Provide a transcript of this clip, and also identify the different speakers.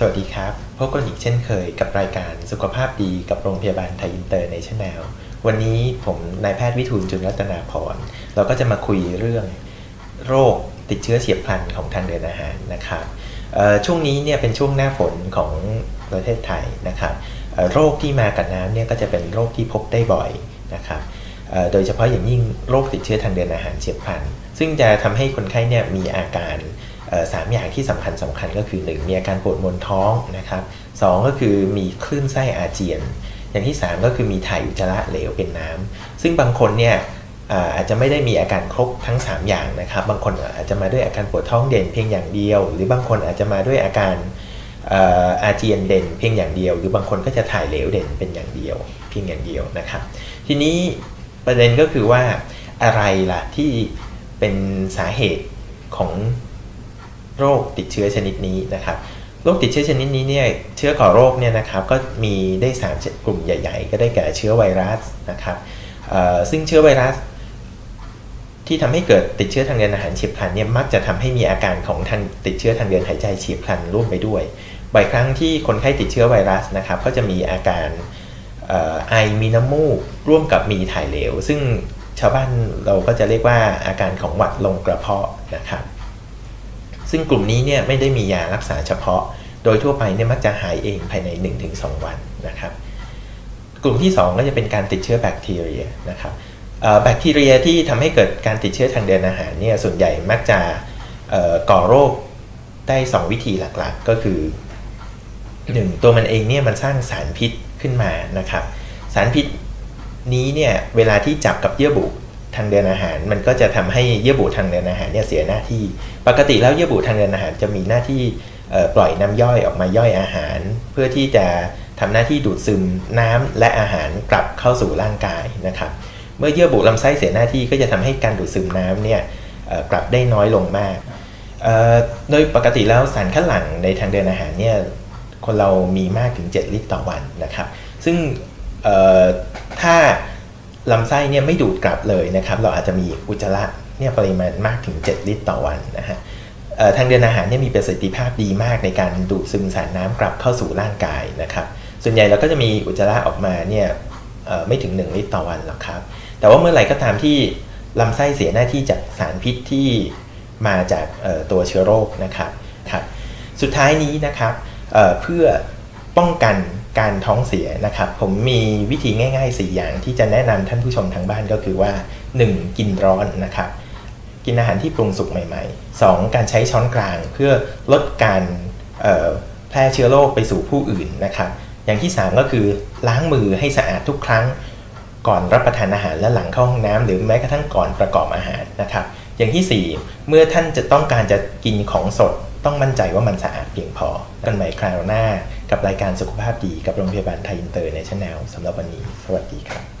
Speaker 1: สวัสดีครับ พบกันอีกเช่นเคยกับรายการสุขภาพดีกับโรงพยาบาลไทยอินเตอร์ในชแนลวันนี้ผมนายแพทย์วิทูลจุลรัตนาพรเราก็จะมาคุยเรื่องโรคติดเชื้อเฉียบพลันของทางเดินอาหารนะครับช่วงนี้เนี่ยเป็นช่วงหน้าฝนของประเทศไทยนะครับโรคที่มากับน้ำเนี่ยก็จะเป็นโรคที่พบได้บ่อยนะครับโดยเฉพาะอย่างยิ่งโรคติดเชื้อทางเดินอาหารเฉียบพลัน ซึ่งจะทำให้คนไข้เนี่ยมีอาการ สามอย่างที่สำคัญสำคัญก็คือ 1 มีอาการปวดมวนท้องนะครับสก็คือมีคลื่นไส้อาเจียน อย่างที่ 3 ก็คือมีถ่ายอุจจาระเหลวเป็นน้ำซึ่งบางคนเนี่ยอาจจะไม่ได้มีอาการครบทั้ง 3 อย่างนะครับ บางคนอาจจะมาด้วยอาการปวดท้องเด่นเพียงอย่างเดียว หรือบางคนอาจจะมาด้วยอาการอาเจียนเด่นเพียงอย่างเดียว หรือบางคนก็จะถ่ายเหลวเด่นเป็นอย่างเดียว เพียงอย่างเดียวนะครับ ทีนี้ประเด็นก็คือว่าอะไรล่ะที่เป็นสาเหตุของ โรคติดเชื้อชนิดนี้นะครับโรคติดเชื้อชนิดนี้เนี่ยเชื้อก่อโรคเนี่ยนะครับก็มีได้ 3 กลุ่มใหญ่ ๆ ก็ได้แก่เชื้อไวรัสนะครับซึ่งเชื้อไวรัส ที่ทำให้เกิดติดเชื้อทางเดินอาหารเฉียบพลันเนี่ยมักจะทำให้มีอาการของทางติดเชื้อทางเดินหายใจเฉียบพลันร่วมไปด้วยบ่อยครั้งที่คนไข้ติดเชื้อไวรัสนะครับก็จะมีอาการไอมีน้ำมูกร่วมกับมีถ่ายเหลว ซึ่งชาวบ้านเราก็จะเรียกว่าอาการของหวัดลงกระเพาะนะครับ ซึ่งกลุ่มนี้เนี่ยไม่ได้มียารักษาเฉพาะ โดยทั่วไปเนี่ยมักจะหายเองภายใน 1-2 วันนะครับ กลุ่มที่ 2 ก็จะเป็นการติดเชื้อแบคทีเรียนะครับแบคทีเรียที่ทำให้เกิดการติดเชื้อทางเดินอาหารเนี่ยส่วนใหญ่มักจะก่อโรคได้ 2 วิธีหลักๆ ก็คือ 1 ตัวมันเองเนี่ยมันสร้างสารพิษขึ้นมานะครับ สารพิษนี้เนี่ยเวลาที่จับกับเยื่อบุ ทางเดินอาหาร มันก็จะทำให้เยื่อบุทางเดินอาหารเนี่ยเสียหน้าที่ ปกติแล้วเยื่อบุทางเดินอาหารจะมีหน้าที่ปล่อยน้ำย่อยออกมาย่อยอาหาร เพื่อที่จะทำหน้าที่ดูดซึมน้ำและอาหารกลับเข้าสู่ร่างกายนะครับ เมื่อเยื่อบุลำไส้เสียหน้าที่ก็จะทำให้การดูดซึมน้ำเนี่ยกลับได้น้อยลงมากโดยปกติแล้วสารคัดหลั่งในทางเดินอาหารเนี่ยคนเรามีมากถึง 7 ลิตรต่อวันนะครับ ซึ่งถ้า ลำไส้เนี่ยไม่ดูดกลับเลยนะครับเราอาจจะมีอุจจาระเนี่ยปริมาณมากถึง 7 ลิตรต่อวันนะฮะทางเดินอาหารเนี่ยมีประสิทธิภาพดีมากในการดูดซึมสารน้ำกลับเข้าสู่ร่างกายนะครับส่วนใหญ่เราก็จะมีอุจจาระออกมาเนี่ยไม่ถึง 1 ลิตรต่อวันหรอกครับ แต่ว่าเมื่อไหร่ก็ตามที่ลำไส้เสียหน้าที่จากสารพิษที่มาจากตัวเชื้อโรคนะครับครับ สุดท้ายนี้นะครับเเพื่อป้องกัน การท้องเสียนะครับ ผมมีวิธีง่ายๆ 4 อย่างที่จะแนะนำท่านผู้ชมทางบ้านก็คือว่า 1. กินร้อนนะครับ กินอาหารที่ปรุงสุกใหม่ ๆ 2. การใช้ช้อนกลางเพื่อลดการแพร่เชื้อโรคไปสู่ผู้อื่นนะครับ อย่างที่ 3 ก็คือล้างมือให้สะอาดทุกครั้ง ก่อนรับประทานอาหารและหลังเข้าห้องน้ำหรือแม้กระทั่งก่อนประกอบอาหารนะครับ อย่างที่ 4 เมื่อท่านจะต้องการจะกินของสด ต้องมั่นใจว่ามันสะอาดเพียงพอ กันใหม่คราวหน้า กับรายการสุขภาพดีกับโรงพยาบาลไทยอินเตอร์ในชแนลสำหรับวันนี้ สวัสดีครับ